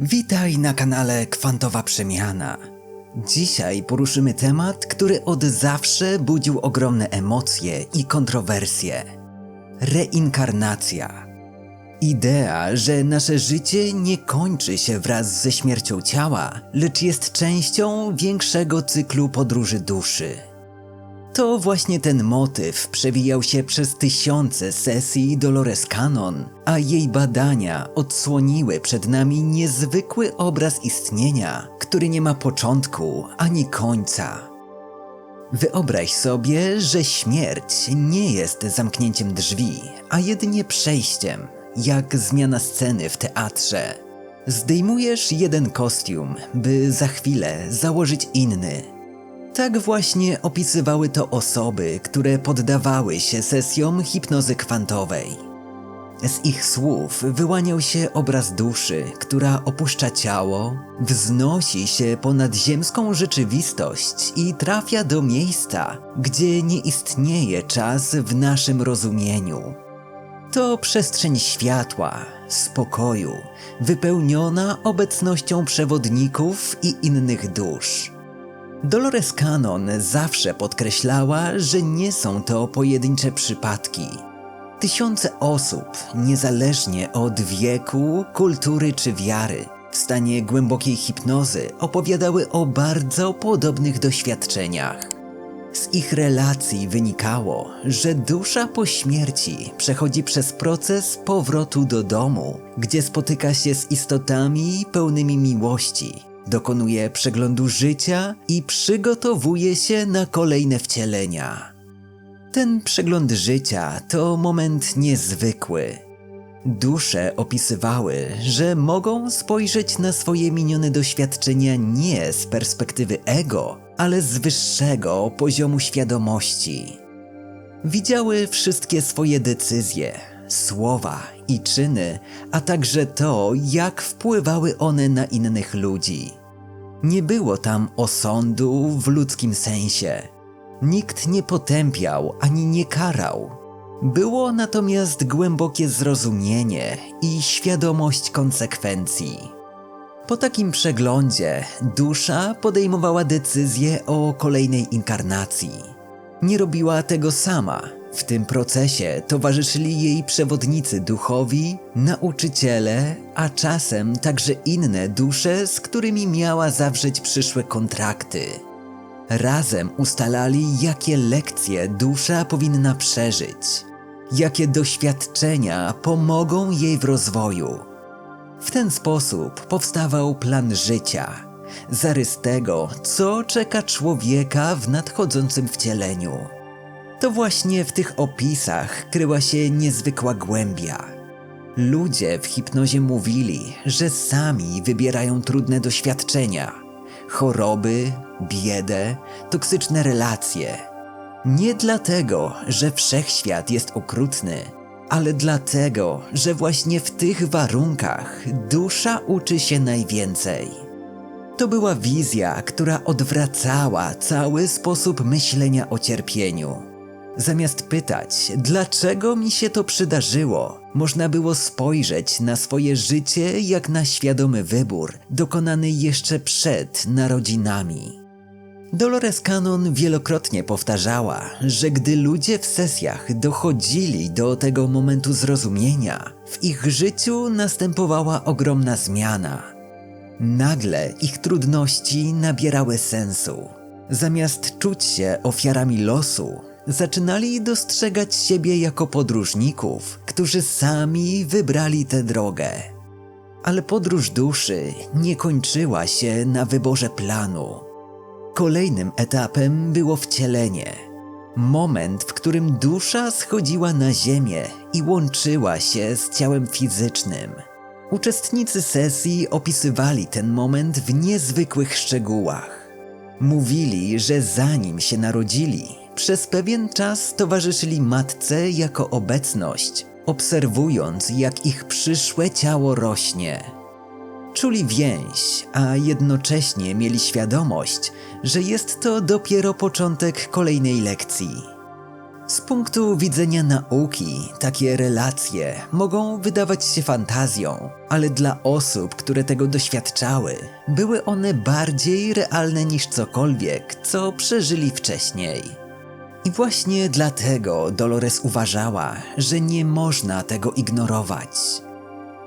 Witaj na kanale Kwantowa Przemiana. Dzisiaj poruszymy temat, który od zawsze budził ogromne emocje i kontrowersje. Reinkarnacja. Idea, że nasze życie nie kończy się wraz ze śmiercią ciała, lecz jest częścią większego cyklu podróży duszy. To właśnie ten motyw przewijał się przez tysiące sesji Dolores Cannon, a jej badania odsłoniły przed nami niezwykły obraz istnienia, który nie ma początku ani końca. Wyobraź sobie, że śmierć nie jest zamknięciem drzwi, a jedynie przejściem, jak zmiana sceny w teatrze. Zdejmujesz jeden kostium, by za chwilę założyć inny. Tak właśnie opisywały to osoby, które poddawały się sesjom hipnozy kwantowej. Z ich słów wyłaniał się obraz duszy, która opuszcza ciało, wznosi się ponad ziemską rzeczywistość i trafia do miejsca, gdzie nie istnieje czas w naszym rozumieniu. To przestrzeń światła, spokoju, wypełniona obecnością przewodników i innych dusz. Dolores Cannon zawsze podkreślała, że nie są to pojedyncze przypadki. Tysiące osób, niezależnie od wieku, kultury czy wiary, w stanie głębokiej hipnozy opowiadały o bardzo podobnych doświadczeniach. Z ich relacji wynikało, że dusza po śmierci przechodzi przez proces powrotu do domu, gdzie spotyka się z istotami pełnymi miłości, dokonuje przeglądu życia i przygotowuje się na kolejne wcielenia. Ten przegląd życia to moment niezwykły. Dusze opisywały, że mogą spojrzeć na swoje minione doświadczenia nie z perspektywy ego, ale z wyższego poziomu świadomości. Widziały wszystkie swoje decyzje, słowa i czyny, a także to, jak wpływały one na innych ludzi. Nie było tam osądu w ludzkim sensie. Nikt nie potępiał ani nie karał. Było natomiast głębokie zrozumienie i świadomość konsekwencji. Po takim przeglądzie dusza podejmowała decyzję o kolejnej inkarnacji. Nie robiła tego sama. W tym procesie towarzyszyli jej przewodnicy duchowi, nauczyciele, a czasem także inne dusze, z którymi miała zawrzeć przyszłe kontrakty. Razem ustalali, jakie lekcje dusza powinna przeżyć, jakie doświadczenia pomogą jej w rozwoju. W ten sposób powstawał plan życia, zarys tego, co czeka człowieka w nadchodzącym wcieleniu. To właśnie w tych opisach kryła się niezwykła głębia. Ludzie w hipnozie mówili, że sami wybierają trudne doświadczenia, choroby, biedę, toksyczne relacje. Nie dlatego, że wszechświat jest okrutny, ale dlatego, że właśnie w tych warunkach dusza uczy się najwięcej. To była wizja, która odwracała cały sposób myślenia o cierpieniu. Zamiast pytać, dlaczego mi się to przydarzyło, można było spojrzeć na swoje życie jak na świadomy wybór, dokonany jeszcze przed narodzinami. Dolores Cannon wielokrotnie powtarzała, że gdy ludzie w sesjach dochodzili do tego momentu zrozumienia, w ich życiu następowała ogromna zmiana. Nagle ich trudności nabierały sensu. Zamiast czuć się ofiarami losu, zaczynali dostrzegać siebie jako podróżników, którzy sami wybrali tę drogę. Ale podróż duszy nie kończyła się na wyborze planu. Kolejnym etapem było wcielenie. Moment, w którym dusza schodziła na ziemię i łączyła się z ciałem fizycznym. Uczestnicy sesji opisywali ten moment w niezwykłych szczegółach. Mówili, że zanim się narodzili, przez pewien czas towarzyszyli matce jako obecność, obserwując jak ich przyszłe ciało rośnie. Czuli więź, a jednocześnie mieli świadomość, że jest to dopiero początek kolejnej lekcji. Z punktu widzenia nauki, takie relacje mogą wydawać się fantazją, ale dla osób, które tego doświadczały, były one bardziej realne niż cokolwiek, co przeżyli wcześniej. I właśnie dlatego Dolores uważała, że nie można tego ignorować.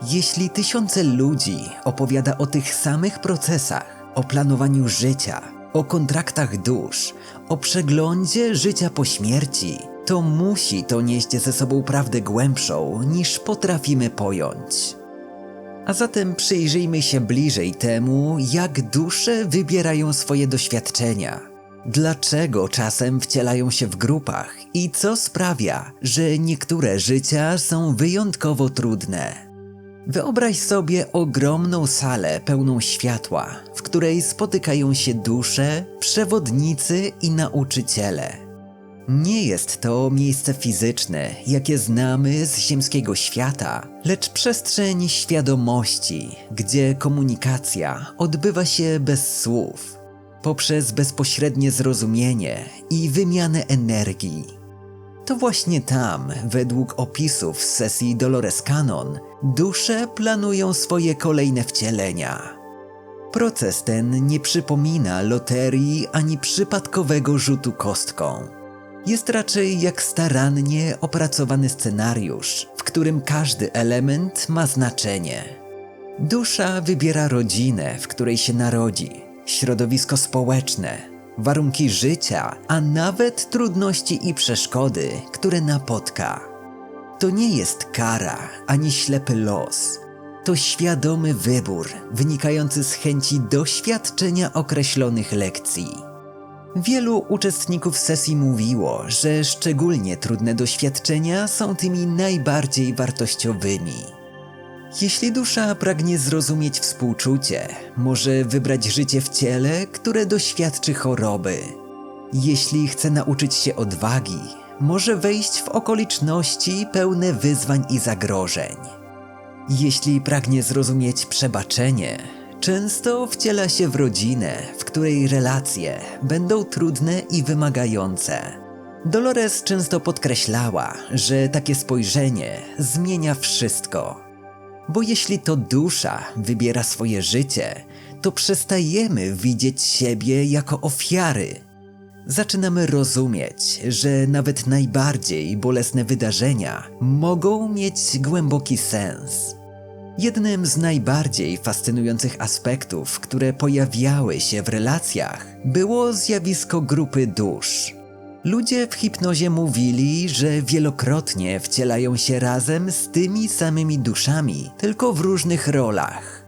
Jeśli tysiące ludzi opowiada o tych samych procesach, o planowaniu życia, o kontraktach dusz, o przeglądzie życia po śmierci, to musi to nieść ze sobą prawdę głębszą niż potrafimy pojąć. A zatem przyjrzyjmy się bliżej temu, jak dusze wybierają swoje doświadczenia. Dlaczego czasem wcielają się w grupach i co sprawia, że niektóre życia są wyjątkowo trudne. Wyobraź sobie ogromną salę pełną światła, w której spotykają się dusze, przewodnicy i nauczyciele. Nie jest to miejsce fizyczne, jakie znamy z ziemskiego świata, lecz przestrzeń świadomości, gdzie komunikacja odbywa się bez słów, poprzez bezpośrednie zrozumienie i wymianę energii. To właśnie tam, według opisów z sesji Dolores Cannon, dusze planują swoje kolejne wcielenia. Proces ten nie przypomina loterii ani przypadkowego rzutu kostką. Jest raczej jak starannie opracowany scenariusz, w którym każdy element ma znaczenie. Dusza wybiera rodzinę, w której się narodzi, środowisko społeczne, warunki życia, a nawet trudności i przeszkody, które napotka. To nie jest kara ani ślepy los. To świadomy wybór wynikający z chęci doświadczenia określonych lekcji. Wielu uczestników sesji mówiło, że szczególnie trudne doświadczenia są tymi najbardziej wartościowymi. Jeśli dusza pragnie zrozumieć współczucie, może wybrać życie w ciele, które doświadczy choroby. Jeśli chce nauczyć się odwagi, może wejść w okoliczności pełne wyzwań i zagrożeń. Jeśli pragnie zrozumieć przebaczenie, często wciela się w rodzinę, w której relacje będą trudne i wymagające. Dolores często podkreślała, że takie spojrzenie zmienia wszystko. Bo jeśli to dusza wybiera swoje życie, to przestajemy widzieć siebie jako ofiary. Zaczynamy rozumieć, że nawet najbardziej bolesne wydarzenia mogą mieć głęboki sens. Jednym z najbardziej fascynujących aspektów, które pojawiały się w relacjach, było zjawisko grupy dusz. Ludzie w hipnozie mówili, że wielokrotnie wcielają się razem z tymi samymi duszami, tylko w różnych rolach.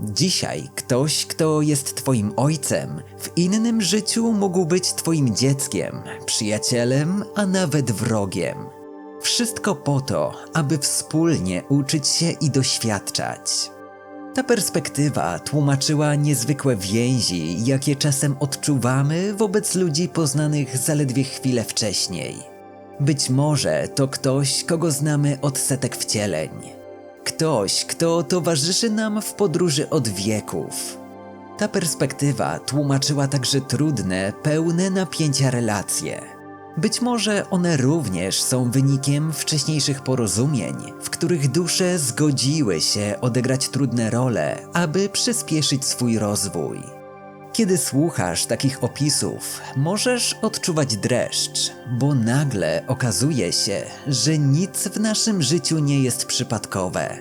Dzisiaj ktoś, kto jest Twoim ojcem, w innym życiu mógł być Twoim dzieckiem, przyjacielem, a nawet wrogiem. Wszystko po to, aby wspólnie uczyć się i doświadczać. Ta perspektywa tłumaczyła niezwykłe więzi, jakie czasem odczuwamy wobec ludzi poznanych zaledwie chwilę wcześniej. Być może to ktoś, kogo znamy od setek wcieleń. Ktoś, kto towarzyszy nam w podróży od wieków. Ta perspektywa tłumaczyła także trudne, pełne napięcia relacje być może one również są wynikiem wcześniejszych porozumień, w których dusze zgodziły się odegrać trudne role, aby przyspieszyć swój rozwój. Kiedy słuchasz takich opisów, możesz odczuwać dreszcz, bo nagle okazuje się, że nic w naszym życiu nie jest przypadkowe.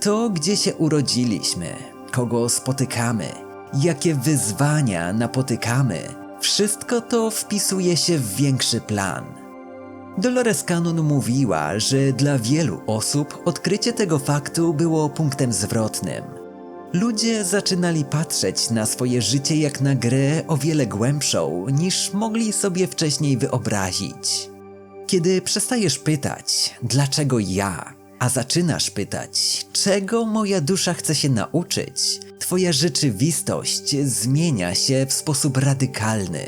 To, gdzie się urodziliśmy, kogo spotykamy, jakie wyzwania napotykamy, wszystko to wpisuje się w większy plan. Dolores Cannon mówiła, że dla wielu osób odkrycie tego faktu było punktem zwrotnym. Ludzie zaczynali patrzeć na swoje życie jak na grę o wiele głębszą niż mogli sobie wcześniej wyobrazić. Kiedy przestajesz pytać, dlaczego ja, a zaczynasz pytać, czego moja dusza chce się nauczyć, Twoja rzeczywistość zmienia się w sposób radykalny.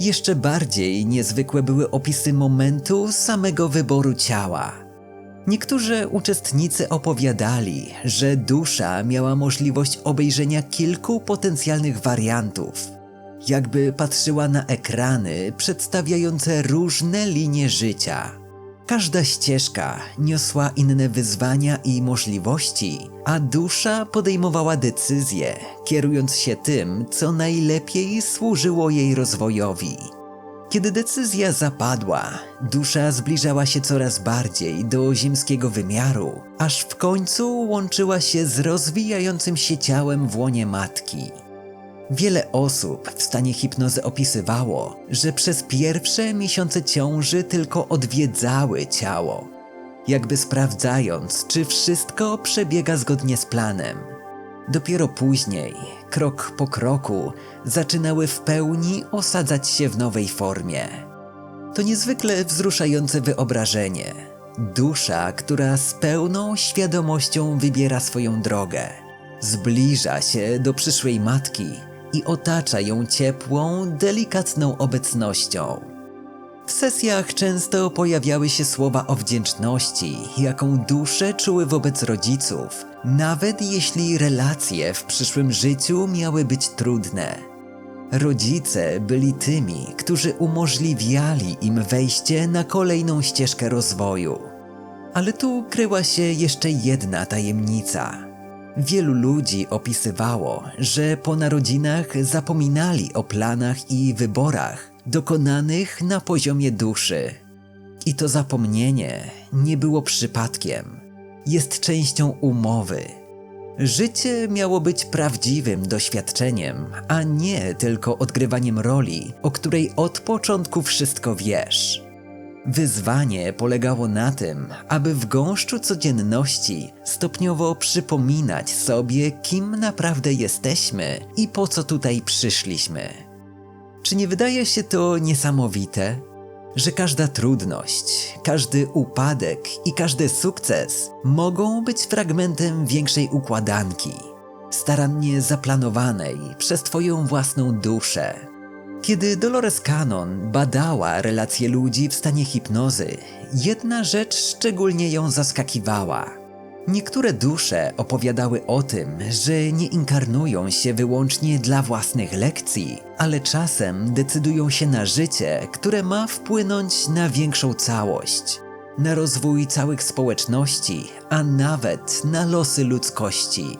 Jeszcze bardziej niezwykłe były opisy momentu samego wyboru ciała. Niektórzy uczestnicy opowiadali, że dusza miała możliwość obejrzenia kilku potencjalnych wariantów. jakby patrzyła na ekrany przedstawiające różne linie życia. Każda ścieżka niosła inne wyzwania i możliwości, a dusza podejmowała decyzje, kierując się tym, co najlepiej służyło jej rozwojowi. Kiedy decyzja zapadła, dusza zbliżała się coraz bardziej do ziemskiego wymiaru, aż w końcu łączyła się z rozwijającym się ciałem w łonie matki. Wiele osób w stanie hipnozy opisywało, że przez pierwsze miesiące ciąży tylko odwiedzały ciało, jakby sprawdzając, czy wszystko przebiega zgodnie z planem. Dopiero później, krok po kroku, zaczynały w pełni osadzać się w nowej formie. To niezwykle wzruszające wyobrażenie. Dusza, która z pełną świadomością wybiera swoją drogę, zbliża się do przyszłej matki i otacza ją ciepłą, delikatną obecnością. W sesjach często pojawiały się słowa o wdzięczności, jaką dusze czuły wobec rodziców, nawet jeśli relacje w przyszłym życiu miały być trudne. Rodzice byli tymi, którzy umożliwiali im wejście na kolejną ścieżkę rozwoju. Ale tu kryła się jeszcze jedna tajemnica. Wielu ludzi opisywało, że po narodzinach zapominali o planach i wyborach dokonanych na poziomie duszy. I to zapomnienie nie było przypadkiem, jest częścią umowy. Życie miało być prawdziwym doświadczeniem, a nie tylko odgrywaniem roli, o której od początku wszystko wiesz. Wyzwanie polegało na tym, aby w gąszczu codzienności stopniowo przypominać sobie, kim naprawdę jesteśmy i po co tutaj przyszliśmy. Czy nie wydaje się to niesamowite? Że każda trudność, każdy upadek i każdy sukces mogą być fragmentem większej układanki, starannie zaplanowanej przez Twoją własną duszę. Kiedy Dolores Cannon badała relacje ludzi w stanie hipnozy, jedna rzecz szczególnie ją zaskakiwała – Niektóre dusze opowiadały o tym, że nie inkarnują się wyłącznie dla własnych lekcji, ale czasem decydują się na życie, które ma wpłynąć na większą całość, na rozwój całych społeczności, a nawet na losy ludzkości.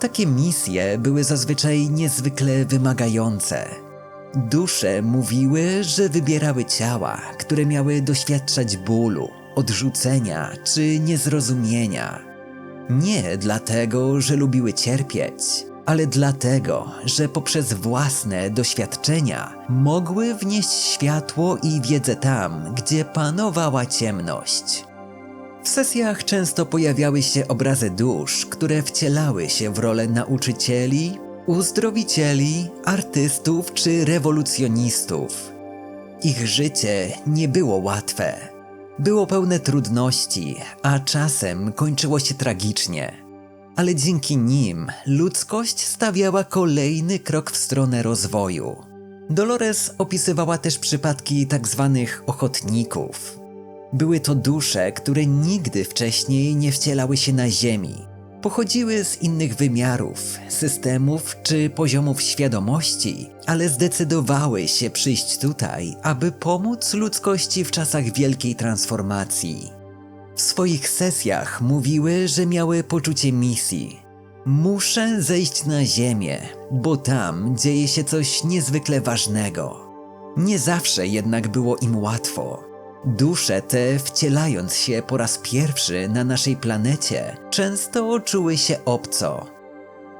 Takie misje były zazwyczaj niezwykle wymagające. Dusze mówiły, że wybierały ciała, które miały doświadczać bólu, odrzucenia czy niezrozumienia. Nie dlatego, że lubiły cierpieć, ale dlatego, że poprzez własne doświadczenia mogły wnieść światło i wiedzę tam, gdzie panowała ciemność. W sesjach często pojawiały się obrazy dusz, które wcielały się w rolę nauczycieli, uzdrowicieli, artystów czy rewolucjonistów. Ich życie nie było łatwe było pełne trudności, a czasem kończyło się tragicznie. Ale dzięki nim ludzkość stawiała kolejny krok w stronę rozwoju. Dolores opisywała też przypadki tzw. Tak ochotników. Były to dusze, które nigdy wcześniej nie wcielały się na Ziemi, pochodziły z innych wymiarów, systemów czy poziomów świadomości, ale zdecydowały się przyjść tutaj, aby pomóc ludzkości w czasach wielkiej transformacji. W swoich sesjach mówiły, że miały poczucie misji. Muszę zejść na Ziemię, bo tam dzieje się coś niezwykle ważnego. Nie zawsze jednak było im łatwo. Dusze te, wcielając się po raz pierwszy na naszej planecie, często czuły się obco.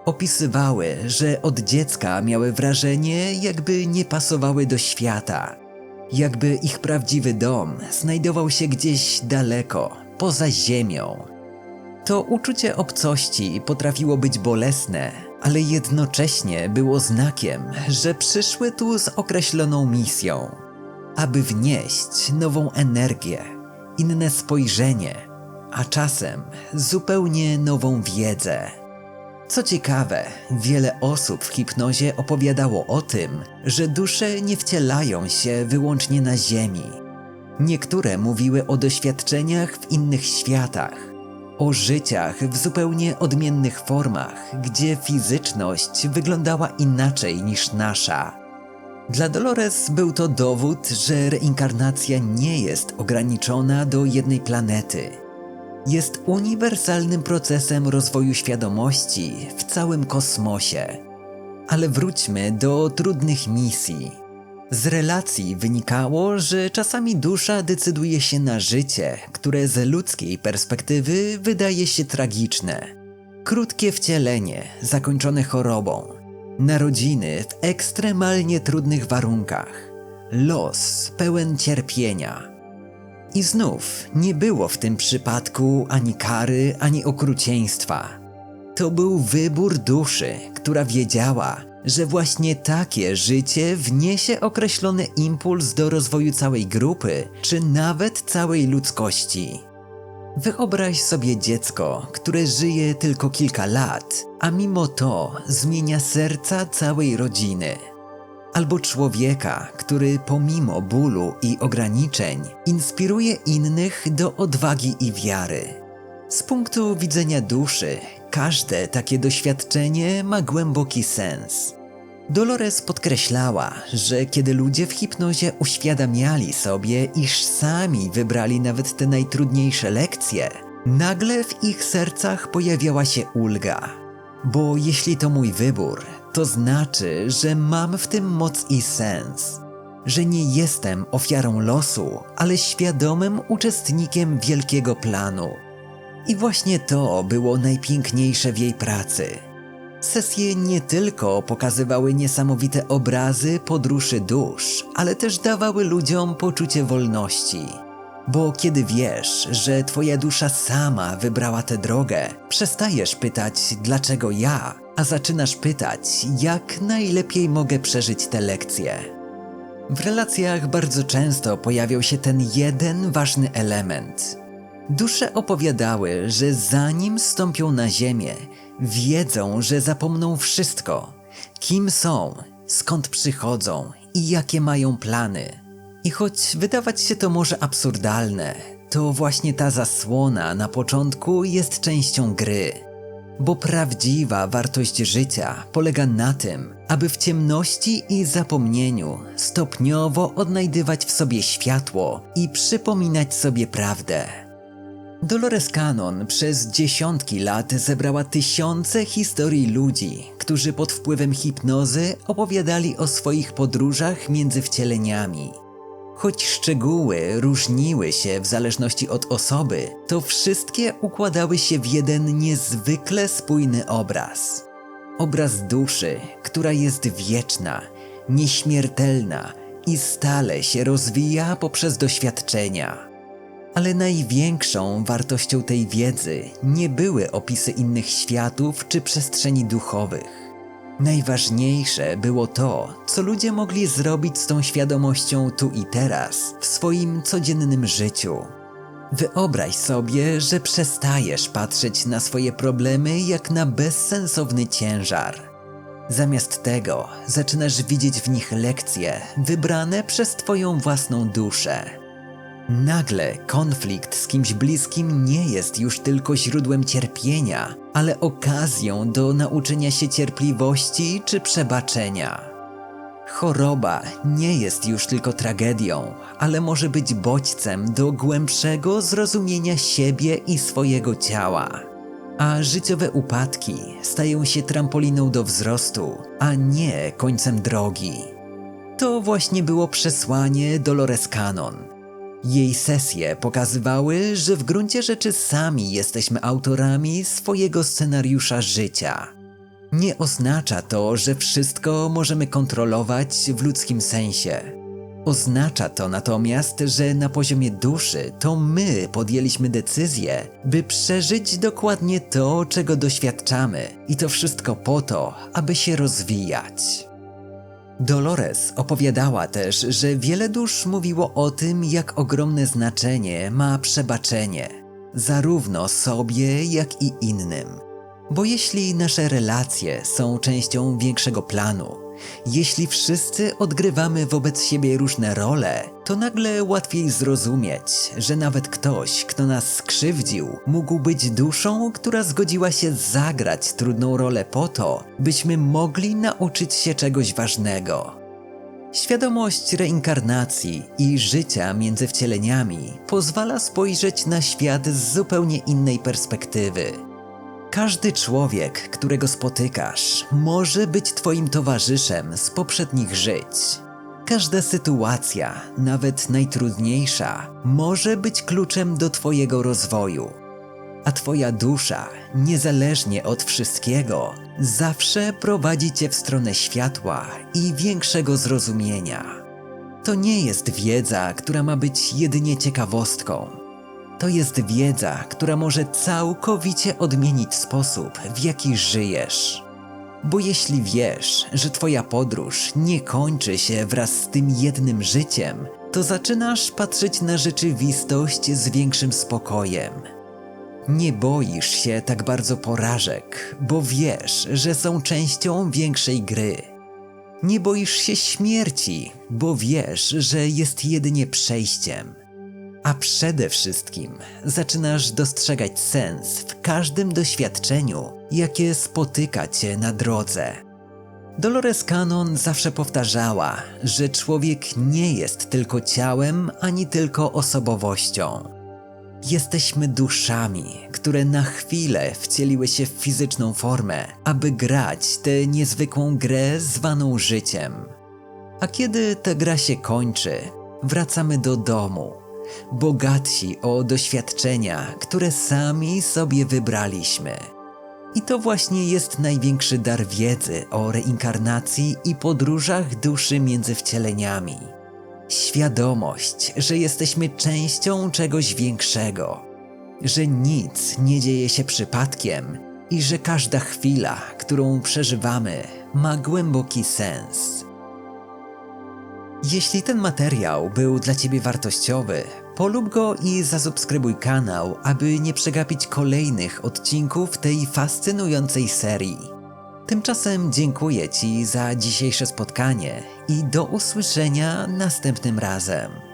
Opisywały, że od dziecka miały wrażenie, jakby nie pasowały do świata, jakby ich prawdziwy dom znajdował się gdzieś daleko, poza Ziemią. To uczucie obcości potrafiło być bolesne, ale jednocześnie było znakiem, że przyszły tu z określoną misją aby wnieść nową energię, inne spojrzenie, a czasem zupełnie nową wiedzę. Co ciekawe, wiele osób w hipnozie opowiadało o tym, że dusze nie wcielają się wyłącznie na Ziemi. Niektóre mówiły o doświadczeniach w innych światach, o życiach w zupełnie odmiennych formach, gdzie fizyczność wyglądała inaczej niż nasza Dla Dolores był to dowód, że reinkarnacja nie jest ograniczona do jednej planety. Jest uniwersalnym procesem rozwoju świadomości w całym kosmosie. Ale wróćmy do trudnych misji. Z relacji wynikało, że czasami dusza decyduje się na życie, które z ludzkiej perspektywy wydaje się tragiczne. Krótkie wcielenie, zakończone chorobą, narodziny w ekstremalnie trudnych warunkach, los pełen cierpienia. I znów nie było w tym przypadku ani kary, ani okrucieństwa. To był wybór duszy, która wiedziała, że właśnie takie życie wniesie określony impuls do rozwoju całej grupy, czy nawet całej ludzkości. Wyobraź sobie dziecko, które żyje tylko kilka lat, a mimo to zmienia serca całej rodziny. Albo człowieka, który pomimo bólu i ograniczeń inspiruje innych do odwagi i wiary. Z punktu widzenia duszy, każde takie doświadczenie ma głęboki sens. Dolores podkreślała, że kiedy ludzie w hipnozie uświadamiali sobie, iż sami wybrali nawet te najtrudniejsze lekcje, nagle w ich sercach pojawiała się ulga. Bo jeśli to mój wybór, to znaczy, że mam w tym moc i sens. Że nie jestem ofiarą losu, ale świadomym uczestnikiem wielkiego planu. I właśnie to było najpiękniejsze w jej pracy. Sesje nie tylko pokazywały niesamowite obrazy podróży dusz, ale też dawały ludziom poczucie wolności. Bo kiedy wiesz, że twoja dusza sama wybrała tę drogę, przestajesz pytać dlaczego ja, a zaczynasz pytać jak najlepiej mogę przeżyć te lekcje. W relacjach bardzo często pojawiał się ten jeden ważny element. Dusze opowiadały, że zanim stąpią na ziemię, wiedzą, że zapomną wszystko: kim są, skąd przychodzą i jakie mają plany. I choć wydawać się to może absurdalne, to właśnie ta zasłona na początku jest częścią gry. Bo prawdziwa wartość życia polega na tym, aby w ciemności i zapomnieniu stopniowo odnajdywać w sobie światło i przypominać sobie prawdę. Dolores Cannon przez dziesiątki lat zebrała tysiące historii ludzi, którzy pod wpływem hipnozy opowiadali o swoich podróżach między wcieleniami. Choć szczegóły różniły się w zależności od osoby, to wszystkie układały się w jeden niezwykle spójny obraz. Obraz duszy, która jest wieczna, nieśmiertelna i stale się rozwija poprzez doświadczenia. Ale największą wartością tej wiedzy nie były opisy innych światów czy przestrzeni duchowych. Najważniejsze było to, co ludzie mogli zrobić z tą świadomością tu i teraz, w swoim codziennym życiu. Wyobraź sobie, że przestajesz patrzeć na swoje problemy jak na bezsensowny ciężar. Zamiast tego zaczynasz widzieć w nich lekcje wybrane przez Twoją własną duszę. Nagle konflikt z kimś bliskim nie jest już tylko źródłem cierpienia, ale okazją do nauczenia się cierpliwości czy przebaczenia. Choroba nie jest już tylko tragedią, ale może być bodźcem do głębszego zrozumienia siebie i swojego ciała. A życiowe upadki stają się trampoliną do wzrostu, a nie końcem drogi. To właśnie było przesłanie Dolores Cannon – jej sesje pokazywały, że w gruncie rzeczy sami jesteśmy autorami swojego scenariusza życia. Nie oznacza to, że wszystko możemy kontrolować w ludzkim sensie. Oznacza to natomiast, że na poziomie duszy to my podjęliśmy decyzję, by przeżyć dokładnie to, czego doświadczamy, i to wszystko po to, aby się rozwijać. Dolores opowiadała też, że wiele dusz mówiło o tym, jak ogromne znaczenie ma przebaczenie, zarówno sobie, jak i innym. Bo jeśli nasze relacje są częścią większego planu, jeśli wszyscy odgrywamy wobec siebie różne role, to nagle łatwiej zrozumieć, że nawet ktoś, kto nas skrzywdził, mógł być duszą, która zgodziła się zagrać trudną rolę po to, byśmy mogli nauczyć się czegoś ważnego. Świadomość reinkarnacji i życia między wcieleniami pozwala spojrzeć na świat z zupełnie innej perspektywy. Każdy człowiek, którego spotykasz, może być Twoim towarzyszem z poprzednich żyć. Każda sytuacja, nawet najtrudniejsza, może być kluczem do Twojego rozwoju. A Twoja dusza, niezależnie od wszystkiego, zawsze prowadzi Cię w stronę światła i większego zrozumienia. To nie jest wiedza, która ma być jedynie ciekawostką. To jest wiedza, która może całkowicie odmienić sposób, w jaki żyjesz. Bo jeśli wiesz, że Twoja podróż nie kończy się wraz z tym jednym życiem, to zaczynasz patrzeć na rzeczywistość z większym spokojem. Nie boisz się tak bardzo porażek, bo wiesz, że są częścią większej gry. Nie boisz się śmierci, bo wiesz, że jest jedynie przejściem. A przede wszystkim zaczynasz dostrzegać sens w każdym doświadczeniu, jakie spotyka cię na drodze. Dolores Cannon zawsze powtarzała, że człowiek nie jest tylko ciałem ani tylko osobowością. Jesteśmy duszami, które na chwilę wcieliły się w fizyczną formę, aby grać tę niezwykłą grę zwaną życiem. A kiedy ta gra się kończy, wracamy do domu, bogatsi o doświadczenia, które sami sobie wybraliśmy. I to właśnie jest największy dar wiedzy o reinkarnacji i podróżach duszy między wcieleniami. Świadomość, że jesteśmy częścią czegoś większego, że nic nie dzieje się przypadkiem i że każda chwila, którą przeżywamy, ma głęboki sens. Jeśli ten materiał był dla Ciebie wartościowy, polub go i zasubskrybuj kanał, aby nie przegapić kolejnych odcinków tej fascynującej serii. Tymczasem dziękuję Ci za dzisiejsze spotkanie i do usłyszenia następnym razem.